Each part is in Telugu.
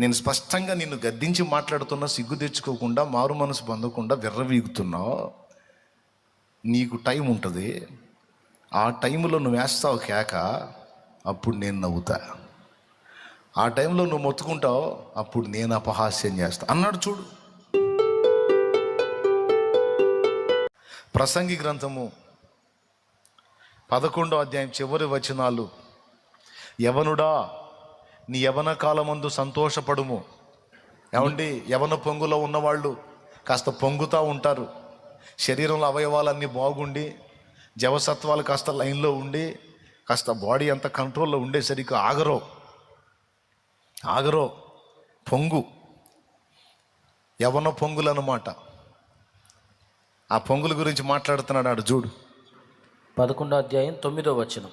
నేను స్పష్టంగా నిన్ను గద్దించి మాట్లాడుతున్నా సిగ్గు తెచ్చుకోకుండా మారు మనసు పొందకుండా విర్రవీగుతున్నావు నీకు టైం ఉంటుంది. ఆ టైంలో నువ్వు వేస్తావు కేక అప్పుడు నేను నవ్వుతా. ఆ టైంలో నువ్వు మొత్తుకుంటావు అప్పుడు నేను అపహాస్యం చేస్తా. అన్నాడు చూడు. ప్రసంగి గ్రంథము పదకొండో అధ్యాయం చివరి వచనాలు. యవనుడా నీ యవన కాలమందు సంతోషపడుము. ఏమండి? యవన పొంగులో ఉన్నవాళ్ళు కాస్త పొంగుతూ ఉంటారు. శరీరంలో అవయవాలన్నీ బాగుండి జవసత్వాలు కాస్త లైన్లో ఉండి కాస్త బాడీ అంత కంట్రోల్లో ఉండేసరికి ఆగరో. ఆగరో. పొంగు. యవన పొంగులు అన్నమాట ఆ పొంగుల గురించి మాట్లాడుతున్నాడు ఆడు చూడు. పదకొండో అధ్యాయం తొమ్మిదో వచనం.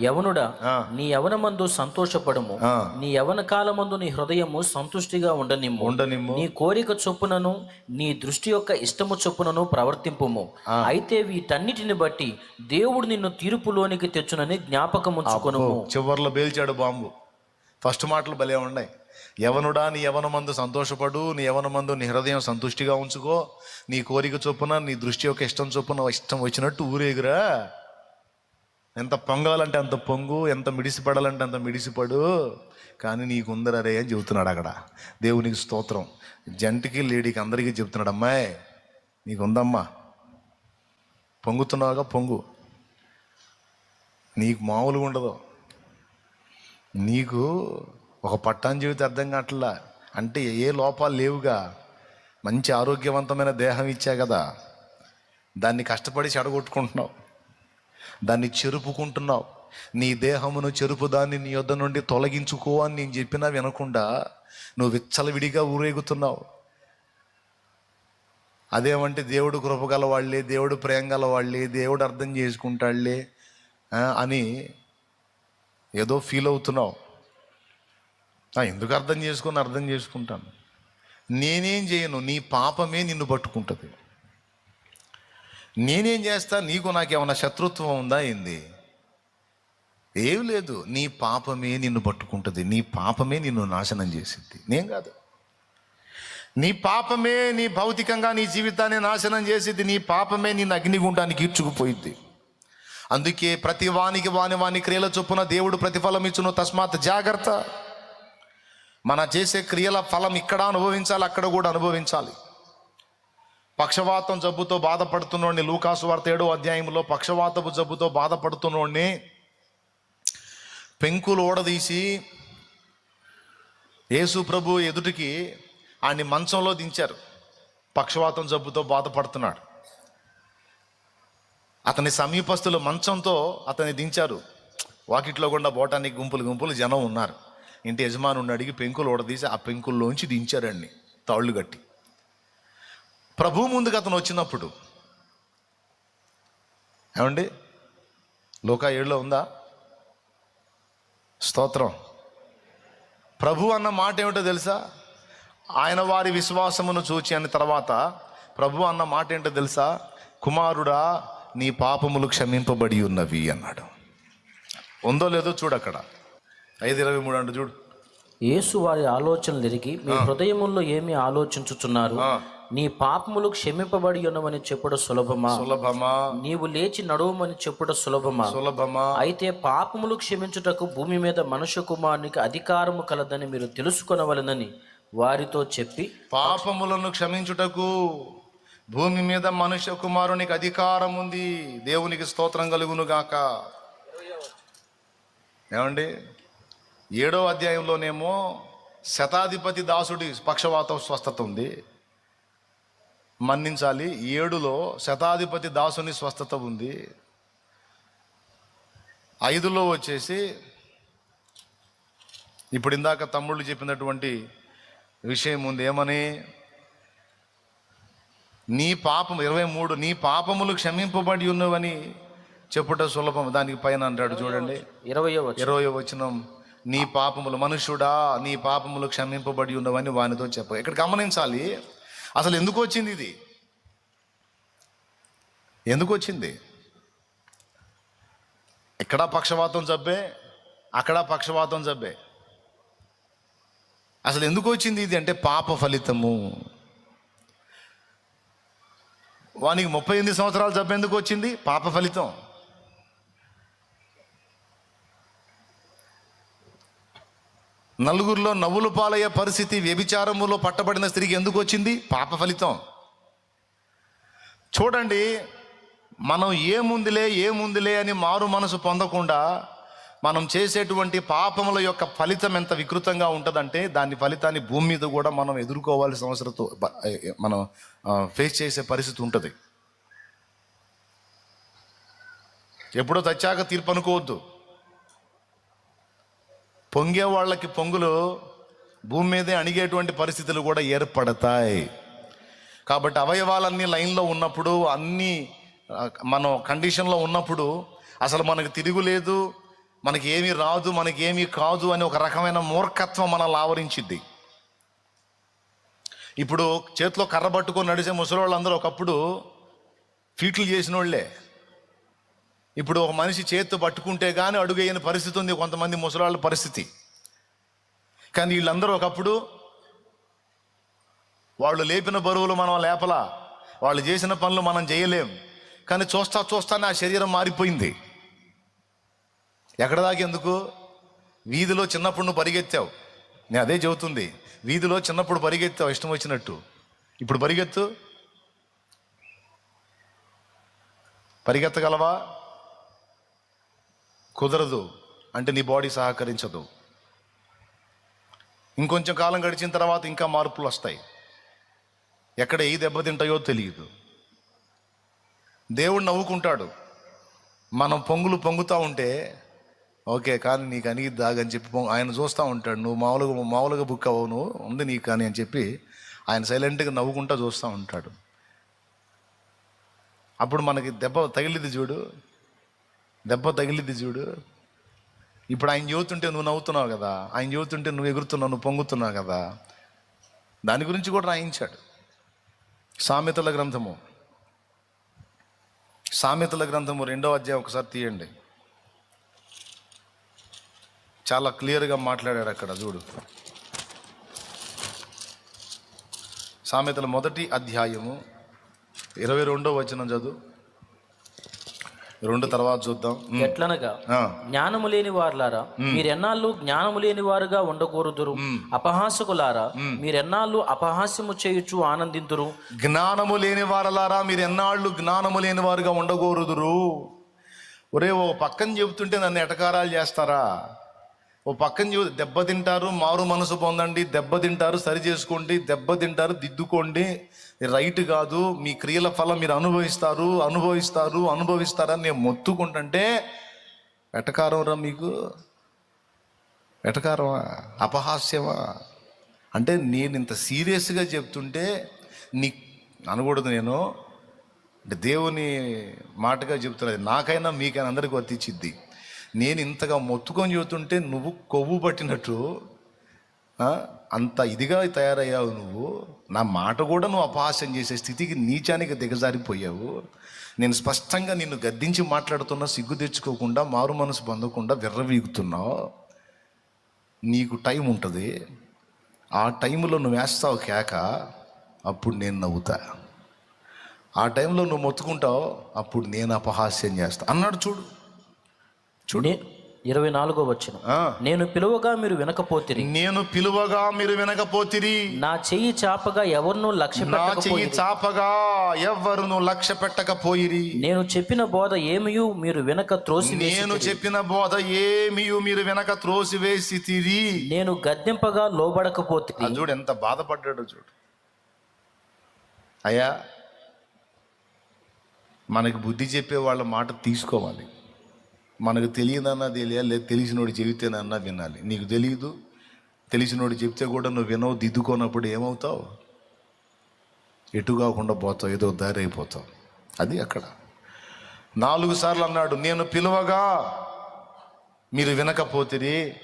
యవనుడా. నీ యవనమందు సంతోషపడము. ఆ. నీ యవన కాలమందు నీ హృదయము సంతుష్టిగా ఉండనిమ్ము. ఉండనిమ్ము. నీ కోరిక చొప్పునను నీ దృష్టి యొక్క ఇష్టము చొప్పునను ప్రవర్తింపుము. అయితే వీటన్నిటిని బట్టి దేవుడు నిన్ను తీర్పులోనికి తెచ్చునని జ్ఞాపకం ఉంచుకొనుము. చివర్లో పేల్చాడు బాంబు. ఫస్ట్ మాటలు భలే ఉన్నాయి. యవనుడా నీ యవనమందు సంతోషపడు నీ యవనమందు నీ హృదయం సంతుష్టిగా ఉంచుకో. నీ కోరిక చొప్పున నీ దృష్టి యొక్క ఇష్టం చొప్పున ఇష్టం వచ్చినట్టు ఊరేగురా. ఎంత పొంగాలంటే అంత పొంగు ఎంత మిడిసిపడాలంటే అంత మిడిసిపడు. కానీ నీకు ఉందరే అని చెబుతున్నాడు అక్కడ. దేవునికి స్తోత్రం. జంటకి లేడీకి అందరికీ చెప్తున్నాడు అమ్మాయి నీకు ఉందమ్మా పొంగుతున్నావుగా పొంగు. నీకు మామూలుగా ఉండదు. నీకు ఒక పట్టాన్ జీవితం అర్థం కావట్లా? అంటే ఏ లోపాలు లేవుగా? మంచి ఆరోగ్యవంతమైన దేహం ఇచ్చా కదా? దాన్ని కష్టపడి చెడగొట్టుకుంటున్నావు. దాన్ని చెరుపుకుంటున్నావు. నీ దేహమును చెరుపు దాన్ని నీ యొద్ద నుండి తొలగించుకో అని నేను చెప్పినా వినకుండా నువ్వు విచ్చలవిడిగా ఊరేగుతున్నావు. అదేమంటే దేవుడు కృపగల వాళ్ళే దేవుడు ప్రేమ గల వాళ్ళే దేవుడు అర్థం చేసుకుంటాడులే అని ఏదో ఫీల్ అవుతున్నావు. ఎందుకు అర్థం చేసుకొని అర్థం చేసుకుంటాను? నేనేం చేయను నీ పాపమే నిన్ను పట్టుకుంటుంది. నేనేం చేస్తా? నీకు నాకేమన్నా శత్రుత్వం ఉందా ఏంది? ఏం లేదు. నీ పాపమే నిన్ను పట్టుకుంటుంది. నీ పాపమే నిన్ను నాశనం చేసింది నేను కాదు. నీ పాపమే నీ భౌతికంగా నీ జీవితాన్ని నాశనం చేసింది నీ పాపమే నిన్ను అగ్నిగుండానికి ఈడ్చుకుపోయింది అందుకే ప్రతి వానికి వాని వాని క్రియల చొప్పున దేవుడు ప్రతిఫలం ఇచ్చును. తస్మాత్ జాగ్రత్త. మన చేసే క్రియల ఫలం ఇక్కడ అనుభవించాలి అక్కడ కూడా అనుభవించాలి. పక్షవాతం జబ్బుతో బాధపడుతున్నోడిని లూకాసు వార్త ఏడో అధ్యాయంలో పక్షవాతపు జబ్బుతో బాధపడుతున్నోడిని పెంకులు ఓడదీసి యేసు ప్రభు ఎదుటికి ఆయన్ని మంచంలో దించారు. పక్షవాతం జబ్బుతో బాధపడుతున్నాడు. అతని సమీపస్తులు మంచంతో అతన్ని దించారు. వాకిట్లో గుండా పోవటానికి గుంపులు గుంపులు జనం ఉన్నారు. ఇంటి యజమానుడిని అడిగి పెంకులు ఓడదీసి ఆ పెంకుల్లోంచి దించారండి తాళ్ళు కట్టి. ప్రభు ముందుకు అతను వచ్చినప్పుడు. ఏమండి? లోకా ఏడులో ఉందా? స్తోత్రం. ప్రభు అన్న మాట ఏమిటో తెలుసా? ఆయన వారి విశ్వాసమును చూచి అని తర్వాత ప్రభు అన్న మాట ఏంటో తెలుసా? కుమారుడా నీ పాపములు క్షమింపబడి ఉన్నవి అన్నాడు. ఉందో లేదో చూడు అక్కడ. ఐదు ఇరవై మూడు అంటే చూడు. యేసు వారి ఆలోచనలు ఎరిగి మీ హృదయముల్లో ఏమి ఆలోచించుచున్నారు. నీ పాపములు క్షమింపబడి ఉన్నవని చెప్పుడు సులభమా? సులభమా? నీవు లేచి నడువమని చెప్పుట సులభమా? సులభమా? అయితే పాపములు క్షమించుటకు భూమి మీద మనుష్య కుమారునికి అధికారము కలదని మీరు తెలుసుకొనవలనని వారితో చెప్పి పాపములను క్షమించుటకు భూమి మీద మనుష్య కుమారునికి అధికారం ఉంది. దేవునికి స్తోత్రం కలుగును గాక ఏమండి? ఏడో అధ్యాయంలోనేమో శతాధిపతి దాసుడి పక్షవాతం స్వస్థత ఉంది. మన్నించాలి. ఏడులో శతాధిపతి దాసుని స్వస్థత ఉంది. ఐదులో వచ్చేసి ఇప్పుడు ఇందాక తమ్ముళ్ళు చెప్పినటువంటి విషయం ఉంది. ఏమని? నీ పాపం ఇరవై మూడు నీ పాపములు క్షమింపబడి ఉన్నవని చెప్పుట సులభం. దానికి పైన అంటాడు చూడండి. వచ్చి ఇరవై వచనం. నీ పాపములు మనుష్యుడా నీ పాపములు క్షమింపబడి ఉన్నవని వానితో చెప్ప. ఇక్కడ గమనించాలి అసలు ఎందుకు వచ్చింది ఇది? ఎందుకు వచ్చింది? ఇక్కడ పక్షవాతం జబ్బే అక్కడ పక్షవాతం జబ్బే. అసలు ఎందుకు వచ్చింది ఇది అంటే పాప ఫలితము. వానికి ముప్పై ఎనిమిది సంవత్సరాలు జబ్బు ఎందుకు వచ్చింది? పాప ఫలితం. నలుగురిలో నవ్వులు పాలయ్యే పరిస్థితి వ్యభిచారములో పట్టబడిన స్త్రీకి ఎందుకు వచ్చింది? పాప ఫలితం. చూడండి మనం ఏముందిలే ఏముందిలే అని మారు మనసు పొందకుండా మనం చేసేటువంటి పాపముల యొక్క ఫలితం ఎంత వికృతంగా ఉంటుందంటే దాని ఫలితాన్ని భూమి మీద కూడా మనం ఎదుర్కోవాల్సిన అవసరంతో మనం ఫేస్ చేసే పరిస్థితి ఉంటుంది. ఎప్పుడో తెచ్చాక తీర్పు అనుకోవద్దు. పొంగే వాళ్ళకి పొంగులు భూమి మీదే అణిగేటువంటి పరిస్థితులు కూడా ఏర్పడతాయి. కాబట్టి అవయవాలన్నీ లైన్లో ఉన్నప్పుడు అన్నీ మనం కండిషన్లో ఉన్నప్పుడు అసలు మనకు తిరుగులేదు మనకి ఏమీ రాదు మనకి ఏమీ కాదు అని ఒక రకమైన మూర్ఖత్వం మనల్ని ఆవరించింది ఇప్పుడు చేతిలో కర్ర పట్టుకొని నడిచే ముసలోళ్ళందరూ ఒకప్పుడు ఫీట్లు చేసిన వాళ్ళే ఇప్పుడు ఒక మనిషి చేత్తో పట్టుకుంటే కానీ అడుగయ్యని పరిస్థితి ఉంది కొంతమంది ముసలాళ్ళ పరిస్థితి. కానీ వీళ్ళందరూ ఒకప్పుడు వాళ్ళు లేపిన బరువులు మనం లేపలా వాళ్ళు చేసిన పనులు మనం చేయలేం. కానీ చూస్తా చూస్తా నా శరీరం మారిపోయింది. ఎక్కడ దాకెందుకు వీధిలో చిన్నప్పుడు నువ్వు పరిగెత్తావు. నేను అదే చెబుతుంది వీధిలో చిన్నప్పుడు పరిగెత్తావు ఇష్టం వచ్చినట్టు. ఇప్పుడు పరిగెత్తు. పరిగెత్తగలవా? కుదరదు అంటే నీ బాడీ సహకరించదు. ఇంకొంచెం కాలం గడిచిన తర్వాత ఇంకా మార్పులు వస్తాయి. ఎక్కడ ఏ దెబ్బతింటాయో తెలియదు. దేవుడు నవ్వుకుంటాడు. మనం పొంగులు పొంగుతూ ఉంటే ఓకే కానీ నీకు అని దాగని చెప్పి ఆయన చూస్తూ ఉంటాడు నువ్వు మామూలుగా మామూలుగా బుక్ అవ్వవు నువ్వు ఉంది నీకు కానీ అని చెప్పి ఆయన సైలెంట్గా నవ్వుకుంటా చూస్తూ ఉంటాడు. అప్పుడు మనకి దెబ్బ తగిలిద్ది చూడు దెబ్బ తగిలిద్ది చూడు. ఇప్పుడు ఆయన చెబుతుంటే నువ్వు నవ్వుతున్నావు కదా. ఆయన చెబుతుంటే నువ్వు ఎగురుతున్నావు నువ్వు పొంగుతున్నావు కదా. దాని గురించి కూడా రాయించాడు. సామెతల గ్రంథము. సామెతల గ్రంథము రెండవ అధ్యాయం ఒకసారి తీయండి. చాలా క్లియర్గా మాట్లాడాడు అక్కడ చూడు. సామెతల మొదటి అధ్యాయము ఇరవై రెండో వచనం చదువు. రెండు తర్వాత చూద్దాం. ఎట్లనగా. జ్ఞానము లేని వారులారా మీరెన్నాళ్ళు జ్ఞానము లేని వారుగా ఉండకూడదురు అపహాసకులారా మీరెన్నాళ్ళు అపహాస్యము చేయుచు ఆనందింతురు జ్ఞానము లేని వారలారా మీరు ఎన్నాళ్ళు జ్ఞానము లేని వారుగా ఉండకూడదురు ఒరే ఓ పక్కన చెబుతుంటే నన్ను ఎటకారాలు చేస్తారా? ఓ పక్కన చూ దెబ్బతింటారు మారు మనసు పొందండి దెబ్బతింటారు సరి చేసుకోండి దెబ్బతింటారు దిద్దుకోండి. రైట్ కాదు మీ క్రియల ఫలం మీరు అనుభవిస్తారు అనుభవిస్తారు అనుభవిస్తారని నేను మొత్తుకుంటుంటే వెటకారంరా రా మీకు? వెటకారమా అపహాస్యమా? అంటే నేను ఇంత సీరియస్గా చెప్తుంటే నీ అనకూడదు నేను. అంటే దేవుని మాటగా చెప్తున్నది నాకైనా మీకైనా అందరికీ వర్తించిద్ది. నేను ఇంతగా మొత్తుకొని చెబుతుంటే నువ్వు కొవ్వు పట్టినట్టు అంత ఇదిగా తయారయ్యావు నువ్వు. నా మాట కూడా నువ్వు అపహాస్యం చేసే స్థితికి నీచానికి దిగజారిపోయావు. నేను స్పష్టంగా నిన్ను గద్దించి మాట్లాడుతున్నా సిగ్గు తెచ్చుకోకుండా మారు మనసు పొందకుండా విర్రవీగుతున్నావు. నీకు టైం ఉంటుంది. ఆ టైంలో నువ్వు వేస్తావు కేక అప్పుడు నేను నవ్వుతా. ఆ టైంలో నువ్వు మొత్తుకుంటావు అప్పుడు నేను అపహాస్యం చేస్తా. అన్నాడు చూడు. చూడు. ఇరవై నాలుగో వచ్చిన నేను పిలువగా మీరు వినకపోతిరి. నేను పిలువగా మీరు వినకపోతిరి. నా చెయ్యి చాపగా ఎవరినూ లక్ష్య నా చెయ్యి చాపగా ఎవ్వరును లక్ష్య పెట్టకపోయిరి. నేను చెప్పిన బోధ ఏమియు మీరు వినక త్రోసి నేను చెప్పిన బోధ ఏమీ మీరు వెనక త్రోసివేసి తిరి నేను గద్దెంపగా లోబడకపోతిరి. అది చూడు ఎంత బాధపడ్డాడో చూడు. అయ్యా మనకి బుద్ధి చెప్పే వాళ్ళ మాట తీసుకోవాలి. మనకు తెలియదన్నా తెలియాలి లేదు తెలిసినోడు చెబితేనన్నా వినాలి. నీకు తెలియదు తెలిసినోడు చెప్తే కూడా నువ్వు వినవు దిద్దుకోనప్పుడు ఏమవుతావు? ఎటు కాకుండా పోతావు ఏదో దారి అయిపోతావు. అది అక్కడ. నాలుగు సార్లు అన్నాడు నేను పిలువగా మీరు వినకపోతిరి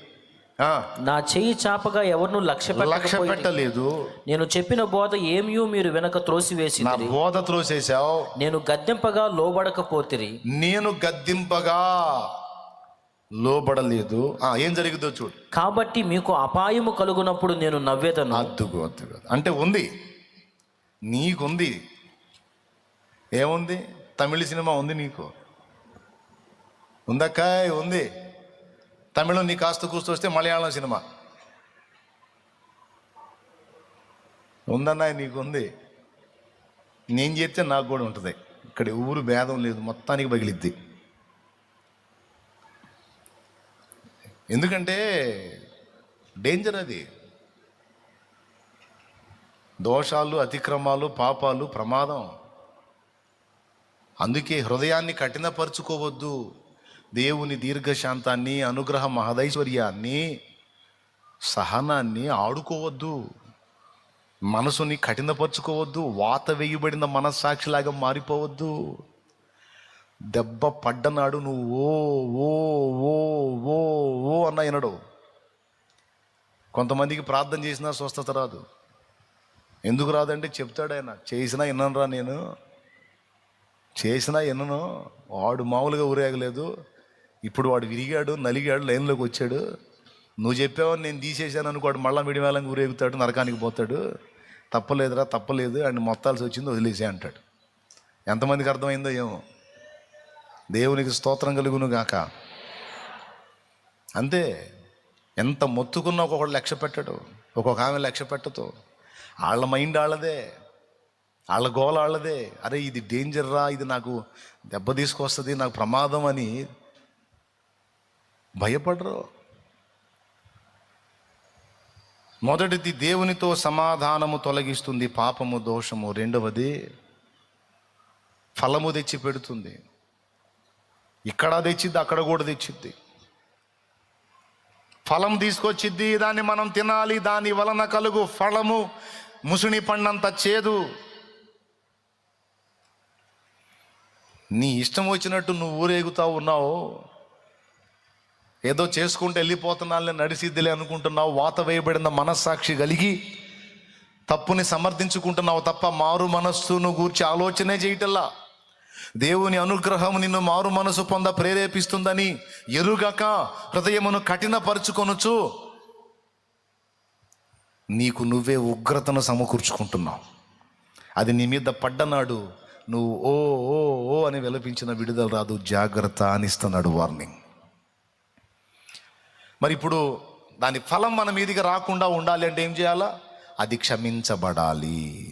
నా చెయ్యి చాపగా ఎవరినూ లక్ష్య లక్ష్య పెట్టలేదు నేను చెప్పిన బోధ ఏమియు మీరు వెనక త్రోసివేసి నా బోధ త్రోసేసావు నేను గద్దెంపగా లోబడకపోతిరి. నేను గద్దింపగా లోబడలేదు. ఏం జరిగిందో చూడు. కాబట్టి మీకు అపాయము కలుగునప్పుడు నేను నవ్వేదను. అద్దుకు అద్దుకు అంటే ఉంది. నీకుంది. ఏముంది? తమిళ సినిమా ఉంది నీకు. ఉందక్క ఉంది. తమిళం నీ కాస్త కూస్తూ మలయాళం సినిమా. ఉందన్నా నీకుంది. నేను చేస్తే నాకు కూడా ఉంటుంది. ఇక్కడ ఊరు భేదం లేదు. మొత్తానికి పగిలిద్ది. ఎందుకంటే డేంజర్ అది. దోషాలు అతిక్రమాలు పాపాలు ప్రమాదం. అందుకే హృదయాన్ని కఠినపరుచుకోవద్దు. దేవుని దీర్ఘశాంతాన్ని అనుగ్రహ మహదైశ్వర్యాన్ని సహనాన్ని ఆడుకోవద్దు. మనసుని కఠినపరుచుకోవద్దు. వాత వేయబడిన మనస్సాక్షిలాగా మారిపోవద్దు. దెబ్బ పడ్డనాడు నువ్వు ఓ ఓ ఓ ఓ ఓ అన్న వినడు. కొంతమందికి ప్రార్థన చేసినా స్వస్థత రాదు. ఎందుకు రాదంటే చెప్తాడు ఆయన చేసినా విన్నానురా నేను. చేసినా విన్నను వాడు మామూలుగా ఊరేగలేదు. ఇప్పుడు వాడు విరిగాడు నలిగాడు లైన్లోకి వచ్చాడు. నువ్వు చెప్పావని నేను తీసేశాను అనుకోడు మళ్ళా మిడివేళం ఊరేగుతాడు నరకానికి పోతాడు. తప్పలేదురా తప్పలేదు అండ్ మొత్తాల్సి వచ్చింది వదిలేసే అంటాడు. ఎంతమందికి అర్థమైందో ఏమో. దేవునికి స్తోత్రం కలుగును గాక. అంతే. ఎంత మొత్తుకున్నా ఒక్కొక్కడు లక్ష్య పెట్టడు. ఒక్కొక్క ఆమె లక్ష్య పెట్టదు. వాళ్ళ మైండ్ వాళ్ళదే. వాళ్ళ గోల వాళ్ళదే. అరే ఇది డేంజర్ రా ఇది నాకు దెబ్బ తీసుకొస్తుంది నాకు ప్రమాదం అని భయపడరు. మొదటిది దేవునితో సమాధానము తొలగిస్తుంది పాపము దోషము. రెండవది ఫలము తెచ్చి పెడుతుంది. ఇక్కడ తెచ్చిద్ది అక్కడ కూడా తెచ్చిద్ది. ఫలం తీసుకొచ్చిద్ది దాన్ని మనం తినాలి. దాని వలన కలుగు ఫలము ముసుని పండంత చేదు. నీ ఇష్టం వచ్చినట్టు నువ్వు ఊరేగుతా ఉన్నావు. ఏదో చేసుకుంటూ వెళ్ళిపోతున్నాళ్ళని నడిసిద్దిలే అనుకుంటున్నావు వాత వేయబడిన మనస్సాక్షి కలిగి తప్పుని సమర్థించుకుంటున్నావు తప్ప మారు మనస్సును గూర్చి ఆలోచనే చేయటల్లా. దేవుని అనుగ్రహం నిన్ను మారు మనసు పొంద ప్రేరేపిస్తుందని ఎరుగక హృదయమును కఠినపరుచుకొనుచు నీకు నువ్వే ఉగ్రతను సమకూర్చుకుంటున్నావు. అది నీ మీద పడ్డనాడు నువ్వు ఓ ఓ ఓ అని విలపించిన విడుదల రాదు జాగ్రత్త అనిస్తున్నాడు వార్నింగ్. మరి ఇప్పుడు దాని ఫలం మన మీదికి రాకుండా ఉండాలి అంటే ఏం చేయాలా? అది క్షమించబడాలి.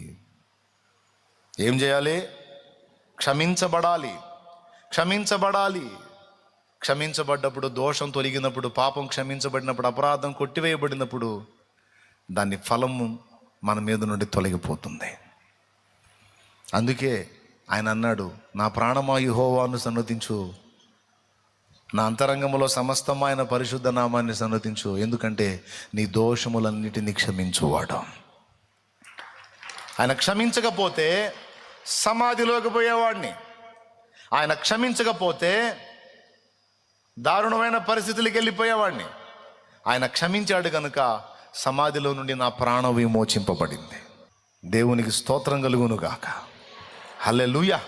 ఏం చేయాలి? క్షమించబడాలి. క్షమించబడాలి. క్షమించబడ్డప్పుడు దోషం తొలగినప్పుడు పాపం క్షమించబడినప్పుడు అపరాధం కొట్టివేయబడినప్పుడు దాని ఫలము మన మీద నుండి తొలగిపోతుంది. అందుకే ఆయన అన్నాడు నా ప్రాణమా యెహోవాను సన్నతించు నా అంతరంగములో సమస్తమైన పరిశుద్ధ నామాన్ని సన్నతించు ఎందుకంటే నీ దోషములన్నిటినీ క్షమించువాడు. ఆయన క్షమించకపోతే సమాధిలోకి పోయేవాడిని. ఆయన క్షమించకపోతే దారుణమైన పరిస్థితులకి వెళ్ళిపోయేవాడిని. ఆయన క్షమించాడు కనుక సమాధిలో నుండి నా ప్రాణం విమోచింపబడింది. దేవునికి స్తోత్రం కలుగును గాక లూయా